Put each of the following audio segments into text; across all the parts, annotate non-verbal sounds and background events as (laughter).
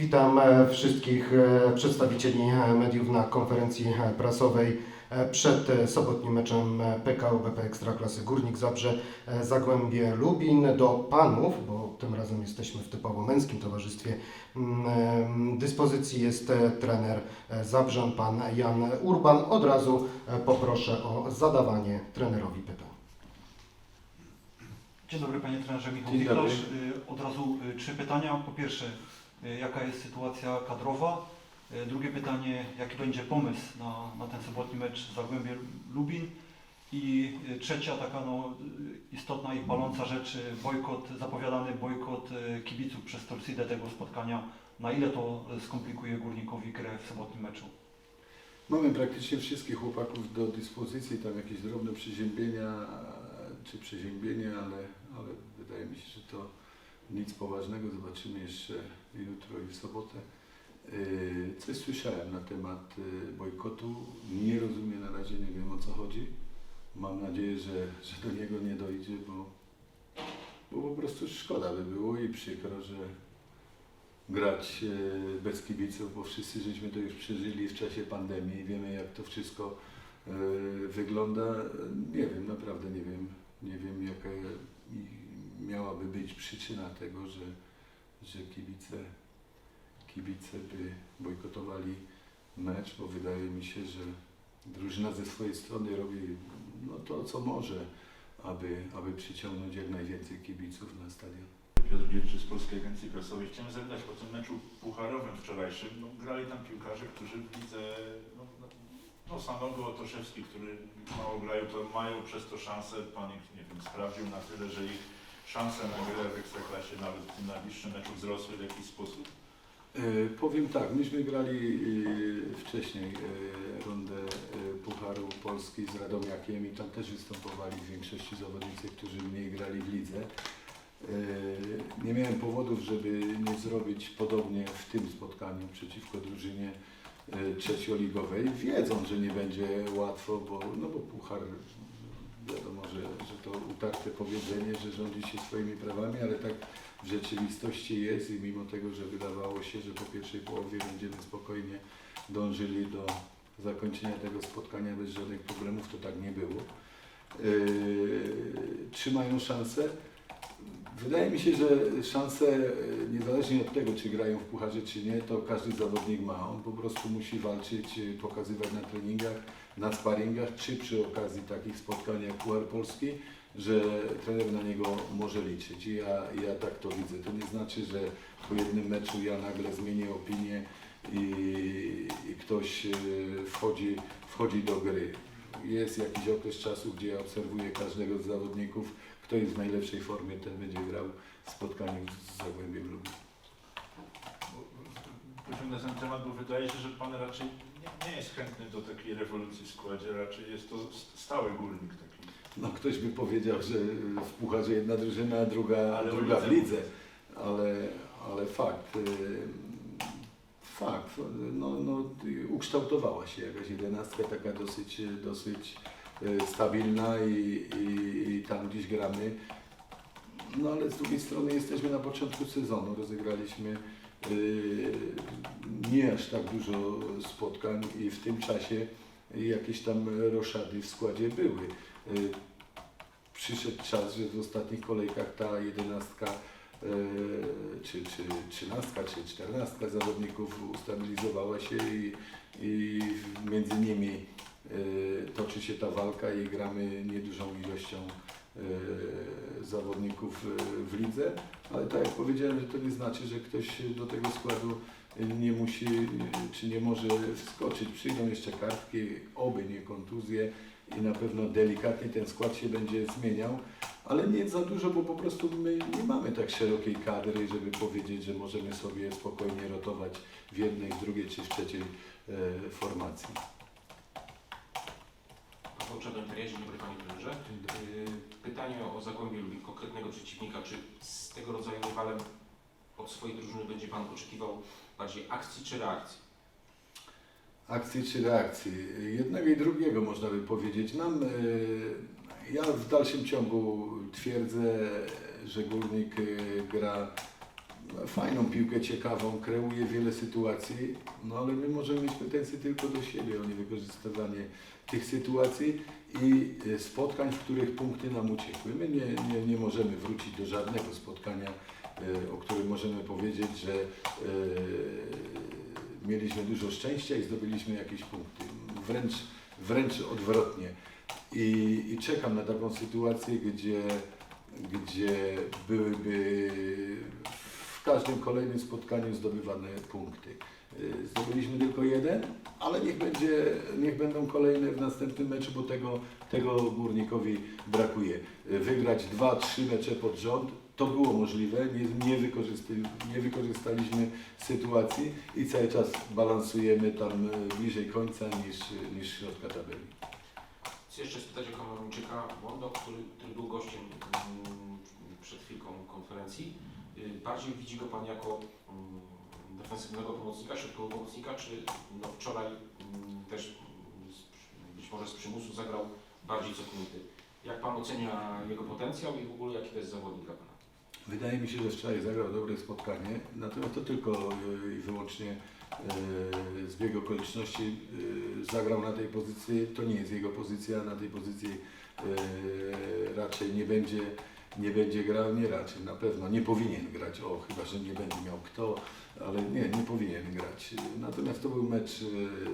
Witam e, wszystkich e, przedstawicieli e, mediów na konferencji prasowej przed sobotnim meczem PKO BP Ekstraklasy Górnik Zabrze Zagłębie Lubin. Do panów, bo tym razem jesteśmy w typowo męskim towarzystwie, mm, dyspozycji jest trener Zabrzan, pan Jan Urban. Od razu poproszę o zadawanie trenerowi pytań. Dzień dobry panie trenerze Michał Dzień. Y, Od razu y, trzy pytania. Po pierwsze, jaka jest sytuacja kadrowa? Y, Drugie pytanie, jaki będzie pomysł na, na ten sobotni mecz Zagłębie Lubin? I y, trzecia taka no, istotna i paląca rzecz, bojkot, zapowiadany bojkot kibiców przez Torsidę tego spotkania. Na ile to skomplikuje Górnikowi grę w sobotnim meczu? Mamy praktycznie wszystkich chłopaków do dyspozycji, tam jakieś drobne przeziębienia czy przeziębienie, ale, ale wydaje mi się, że to nic poważnego. Zobaczymy jeszcze jutro i w sobotę. Yy, Coś słyszałem na temat yy, bojkotu. Nie rozumiem na razie, nie wiem o co chodzi. Mam nadzieję, że, że do niego nie dojdzie, bo, bo po prostu szkoda by było i przykro, że grać e, bez kibiców, bo wszyscy żeśmy to już przeżyli w czasie pandemii i wiemy jak to wszystko wygląda. Nie wiem, naprawdę nie wiem, nie wiem jaka miałaby być przyczyna tego, że, że kibice, kibice by bojkotowali mecz, bo wydaje mi się, że drużyna ze swojej strony robi no, to, co może, aby, aby przyciągnąć jak najwięcej kibiców na stadion. Piotr Gierczy z Polskiej Agencji Prasowej. Chciałem zapytać po tym meczu pucharowym wczorajszym. No, grali tam piłkarze, którzy widzę, no, no, no Sanogo Otoszewski, który mało grają, to mają przez to szansę, pan ich, nie wiem, sprawdził na tyle, że ich szanse na grę w Ekstraklasie nawet w tym najbliższym meczu wzrosły w jakiś sposób. E, Powiem tak, myśmy grali e, wcześniej e, rundę Pucharu Polski z Radomiakiem i tam też występowali w większości zawodnicy, którzy mniej grali w lidze. Nie miałem powodów, żeby nie zrobić podobnie w tym spotkaniu przeciwko drużynie trzecioligowej, wiedząc, że nie będzie łatwo, bo, no bo Puchar utarte powiedzenie, że rządzi się swoimi prawami, ale tak w rzeczywistości jest i mimo tego, że wydawało się, że po pierwszej połowie będziemy spokojnie dążyli do zakończenia tego spotkania bez żadnych problemów, to tak nie było. Yy, trzymają szansę. Wydaje mi się, że szanse, yy, niezależnie od tego, czy grają w pucharze, czy nie, to każdy zawodnik ma. On po prostu musi walczyć, yy, pokazywać na treningach, na sparingach, czy przy okazji takich spotkań jak Puchar Polski, że trener na niego może liczyć. I ja, ja tak to widzę. To nie znaczy, że po jednym meczu ja nagle zmienię opinię i, i ktoś e, wchodzi, wchodzi do gry. Jest jakiś okres czasu, gdzie ja obserwuję każdego z zawodników, kto jest w najlepszej formie, ten będzie grał w spotkaniu z Zagłębiem Lubin. Pociągnę ten temat, bo wydaje się, że pan raczej nie, nie jest chętny do takiej rewolucji w składzie, raczej jest to st- stały górnik taki. No ktoś by powiedział, że w pucharze jedna drużyna, a druga, Ale w druga w lidze. Ale, ale fakt, y, fakt, no, no, ukształtowała się jakaś jedenastka taka dosyć, dosyć y, stabilna i, i, i tam gdzieś gramy. No ale z drugiej strony jesteśmy na początku sezonu, rozegraliśmy nie aż tak dużo spotkań i w tym czasie jakieś tam roszady w składzie były. Y, Przyszedł czas, że w ostatnich kolejkach ta jedenastka, y, czy, czy trzynastka, czy czternastka zawodników ustabilizowała się i, i między nimi y, toczy się ta walka i gramy niedużą ilością zawodników w lidze, ale tak jak powiedziałem, że to nie znaczy, że ktoś do tego składu nie musi czy nie może wskoczyć. Przyjdą jeszcze kartki, oby nie kontuzje i na pewno delikatnie ten skład się będzie zmieniał, ale nie za dużo, bo po prostu my nie mamy tak szerokiej kadry, żeby powiedzieć, że możemy sobie spokojnie rotować w jednej, w drugiej czy w trzeciej e, formacji. Czadem-Teria, dzień dobry Panie Trenerze. Y, Pytanie o Zagłębie Lubin, konkretnego przeciwnika. Czy z tego rodzaju rywalem od swojej drużyny będzie Pan oczekiwał bardziej akcji czy reakcji? Akcji czy reakcji? Jednego i drugiego można by powiedzieć. Nam, e, ja w dalszym ciągu twierdzę, że Górnik e, gra fajną piłkę, ciekawą, kreuje wiele sytuacji, no ale my możemy mieć pretensje tylko do siebie o niewykorzystywanie tych sytuacji i e, spotkań, w których punkty nam uciekły. My nie, nie, nie możemy wrócić do żadnego spotkania, o którym możemy powiedzieć, że mieliśmy dużo szczęścia i zdobyliśmy jakieś punkty. Wręcz, wręcz odwrotnie. I, I czekam na taką sytuację, gdzie, gdzie byłyby w każdym kolejnym spotkaniu zdobywane punkty. Y, Zdobyliśmy tylko jeden, ale niech, będzie, niech będą kolejne w następnym meczu, bo tego, tego górnikowi brakuje. Y, Wygrać dwa, trzy mecze pod rząd to było możliwe, nie, nie, wykorzysty, nie wykorzystaliśmy sytuacji i cały czas balansujemy tam y, bliżej końca niż, niż środka tabeli. Chcę jeszcze spytać o Kameruńczyka Mondo, który, który był gościem mm, przed chwilką konferencji. Y, Bardziej widzi go Pan jako mm, defensywnego pomocnika, środkowego pomocnika, czy no wczoraj mm, też być może z przymusu zagrał bardziej cofnięty. Jak Pan ocenia jego potencjał i w ogóle jaki to jest zawodnik dla Pana? Wydaje mi się, że wczoraj zagrał dobre spotkanie, natomiast to tylko y, i wyłącznie y, zbieg okoliczności y, zagrał na tej pozycji, to nie jest jego pozycja, na tej pozycji raczej nie będzie, nie będzie grał, nie raczej, na pewno nie powinien grać, o chyba, że nie będzie miał kto, ale nie, nie powinien grać. Natomiast to był mecz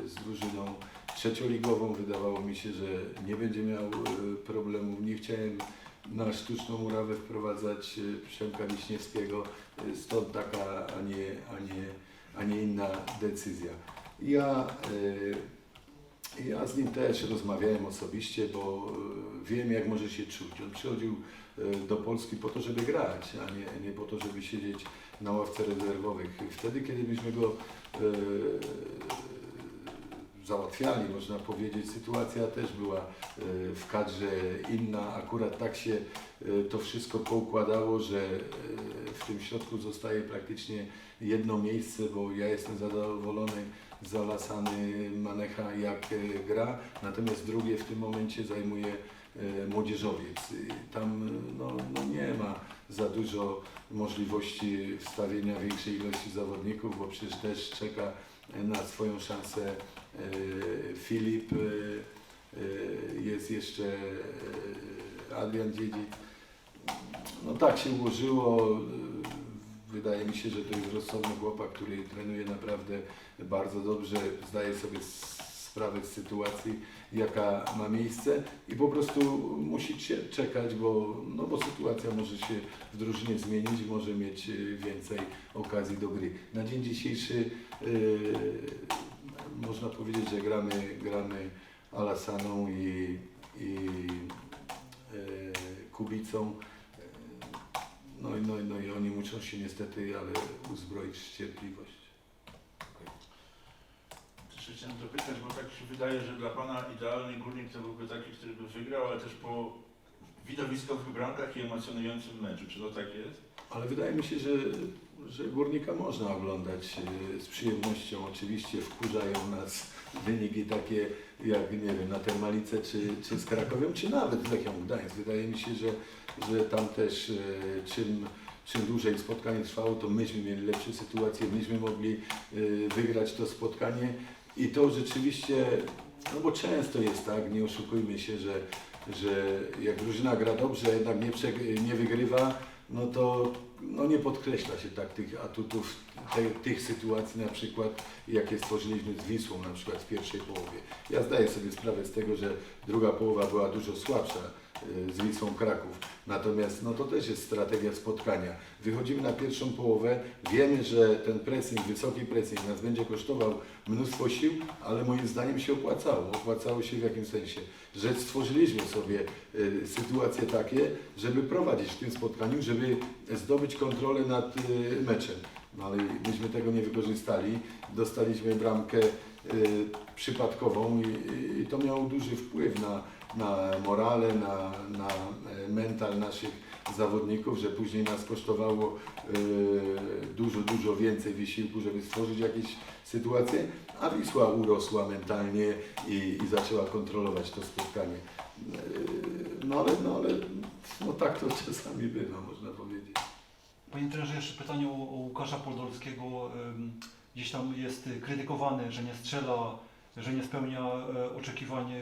z drużyną trzecioligową, wydawało mi się, że nie będzie miał problemu, nie chciałem na sztuczną murawę wprowadzać y, Przemka Wiśniewskiego, y, stąd taka, a nie, a nie, a nie inna decyzja. Ja, y, ja z nim też rozmawiałem osobiście, bo wiem jak może się czuć. On przychodził do Polski po to, żeby grać, a nie, nie po to, żeby siedzieć na ławce rezerwowych. Wtedy, kiedy byśmy go załatwiali, można powiedzieć, sytuacja też była y, w kadrze inna. Akurat tak się y, to wszystko poukładało, że y, w tym środku zostaje praktycznie jedno miejsce, bo ja jestem zadowolony z Alasany Manecha jak gra, natomiast drugie w tym momencie zajmuje młodzieżowiec. Tam no, no nie ma za dużo możliwości wstawienia większej ilości zawodników, bo przecież też czeka na swoją szansę e, Filip, e, e, jest jeszcze Adrian Dziedzic. No tak się ułożyło. Wydaje mi się, że to jest rozsądny chłopak, który trenuje naprawdę bardzo dobrze, zdaje sobie sprawę z sytuacji, jaka ma miejsce i po prostu musi cie- czekać, bo, no bo sytuacja może się w drużynie zmienić może mieć e, więcej okazji do gry. Na dzień dzisiejszy Yy, można powiedzieć, że gramy, gramy Alasaną i, i yy, Kubicą. No, no, no i oni muszą się niestety, ale uzbroić w cierpliwość. Chciałem dopytać, bo tak się wydaje, że dla Pana idealny górnik to byłby taki, który by wygrał, ale też po widowiskowych bramkach i emocjonującym meczu. Czy to tak jest? Ale wydaje mi się, że, że Górnika można oglądać yy, z przyjemnością. Oczywiście wkurzają nas wyniki takie jak nie wiem, na Termalice czy, czy z Krakowem, czy nawet z Lechią Gdańsk. Wydaje mi się, że, że tam też yy, czym, czym dłużej spotkanie trwało, to myśmy mieli lepsze sytuacje, myśmy mogli yy, wygrać to spotkanie i to rzeczywiście, no bo często jest tak, nie oszukujmy się, że, że jak drużyna gra dobrze, jednak nie, nie wygrywa, no to no nie podkreśla się tak tych atutów, te, tych sytuacji na przykład, jakie stworzyliśmy z Wisłą na przykład w pierwszej połowie. Ja zdaję sobie sprawę z tego, że druga połowa była dużo słabsza y, z Wisłą Kraków. Natomiast no to też jest strategia spotkania. Wychodzimy na pierwszą połowę, wiemy, że ten pressing, wysoki pressing nas będzie kosztował mnóstwo sił, ale moim zdaniem się opłacało. Opłacało się w jakim sensie? Że stworzyliśmy sobie y, sytuacje takie, żeby prowadzić w tym spotkaniu, żeby zdobyć kontrolę nad y, meczem. No ale myśmy tego nie wykorzystali. Dostaliśmy bramkę y, przypadkową i, i- to miało duży wpływ na, na morale, na, na e, mental naszych zawodników, że później nas kosztowało y, dużo, dużo więcej wysiłku, żeby stworzyć jakieś sytuacje, a Wisła urosła mentalnie i, i zaczęła kontrolować to spotkanie. Y, No ale, no ale no tak to (laughs) czasami bywa, można powiedzieć. Panie trenerze, jeszcze pytanie o, Łukasza Podolskiego. Ym, Gdzieś tam jest krytykowany, że nie strzela, że nie spełnia e, oczekiwań.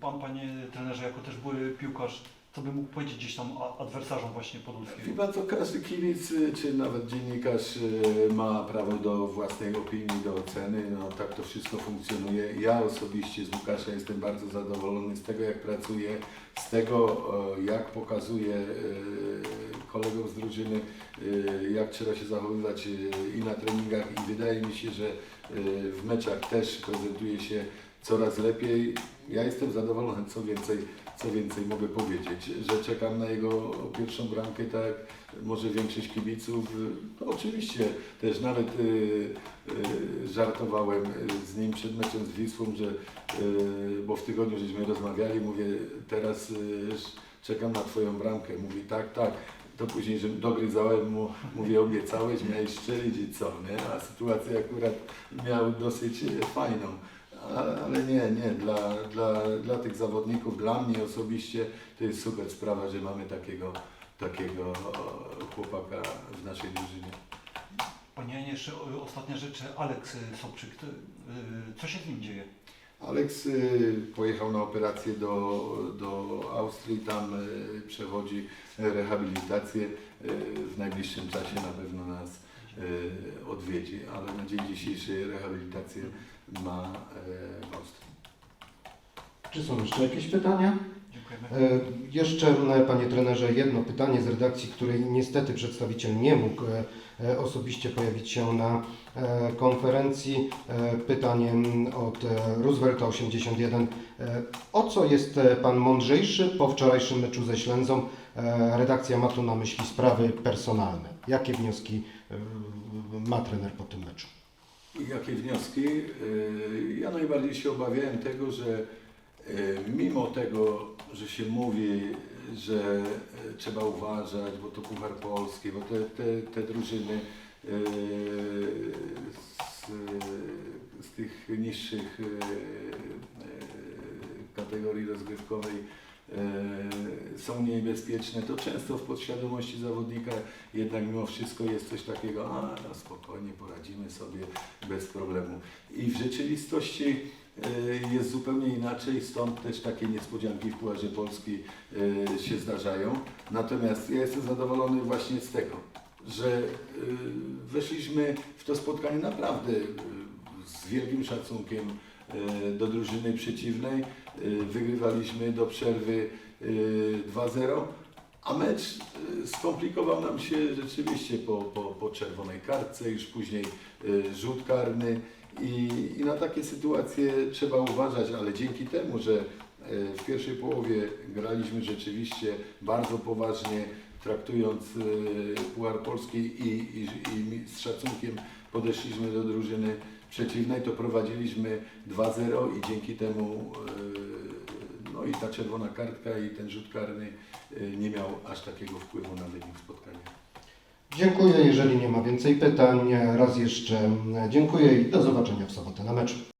Pan, panie trenerze, jako też były piłkarz, co by mógł powiedzieć gdzieś tam adwersarzom właśnie Podolskiego? Chyba to każdy kibic, czy nawet dziennikarz y, ma prawo do własnej opinii, do oceny. No, tak to wszystko funkcjonuje. Ja osobiście z Łukasza jestem bardzo zadowolony z tego, jak pracuje, z tego, e, jak pokazuje e, kolegom z drużyny, e, jak trzeba się zachowywać e, i na treningach. I wydaje mi się, że e, w meczach też prezentuje się coraz lepiej. Ja jestem zadowolony, co więcej, co więcej mogę powiedzieć, że czekam na jego pierwszą bramkę, tak jak może większość kibiców. No, oczywiście też nawet y, y, żartowałem z nim przed meczem z Wisłą, że, y, bo w tygodniu żeśmy rozmawiali, mówię teraz y, czekam na Twoją bramkę. Mówi tak, tak. To później, że dogryzałem mu, mówię obiecałeś, miałeś strzelić i co, nie? A sytuację akurat miał dosyć y, fajną. Ale nie, nie, dla, dla, dla tych zawodników, dla mnie osobiście to jest super sprawa, że mamy takiego, takiego chłopaka w naszej drużynie. Panie jeszcze ostatnia rzecz. Aleks Sobczyk, y, co się z nim dzieje? Aleks y, pojechał na operację do, do Austrii, tam y, przechodzi rehabilitację. W najbliższym czasie na pewno nas odwiedzi, ale na dzień dzisiejszy rehabilitację ma w Austrii. Czy są jeszcze jakieś pytania? Dziękujemy. E, Jeszcze, panie trenerze, jedno pytanie z redakcji, której niestety przedstawiciel nie mógł e, e, osobiście pojawić się na e, konferencji. E, Pytanie od e, Roosevelta 81. E, O co jest e, pan mądrzejszy po wczorajszym meczu ze Ślęzą? E, Redakcja ma tu na myśli sprawy personalne. Jakie wnioski e, ma trener po tym meczu? Jakie wnioski? Y, Ja najbardziej się obawiałem tego, że mimo tego, że się mówi, że trzeba uważać, bo to Puchar Polski, bo te, te, te drużyny z, z tych niższych kategorii rozgrywkowej są niebezpieczne, to często w podświadomości zawodnika jednak mimo wszystko jest coś takiego, a no spokojnie poradzimy sobie bez problemu. I w rzeczywistości y, jest zupełnie inaczej, stąd też takie niespodzianki w Pucharze Polski y, się zdarzają. Natomiast ja jestem zadowolony właśnie z tego, że y, weszliśmy w to spotkanie naprawdę z wielkim szacunkiem do drużyny przeciwnej. Wygrywaliśmy do przerwy 2-0. A mecz y, skomplikował nam się rzeczywiście po, po, po czerwonej kartce, już później y, rzut karny i, i na takie sytuacje trzeba uważać, ale dzięki temu, że y, w pierwszej połowie graliśmy rzeczywiście bardzo poważnie, traktując Puchar Polski i, i, i z szacunkiem podeszliśmy do drużyny przeciwnej, to prowadziliśmy 2-0 i dzięki temu i ta czerwona kartka i ten rzut karny y, nie miał aż takiego wpływu na wynik spotkania. Dziękuję. Jeżeli nie ma więcej pytań, raz jeszcze m, dziękuję i do zobaczenia w sobotę na meczu.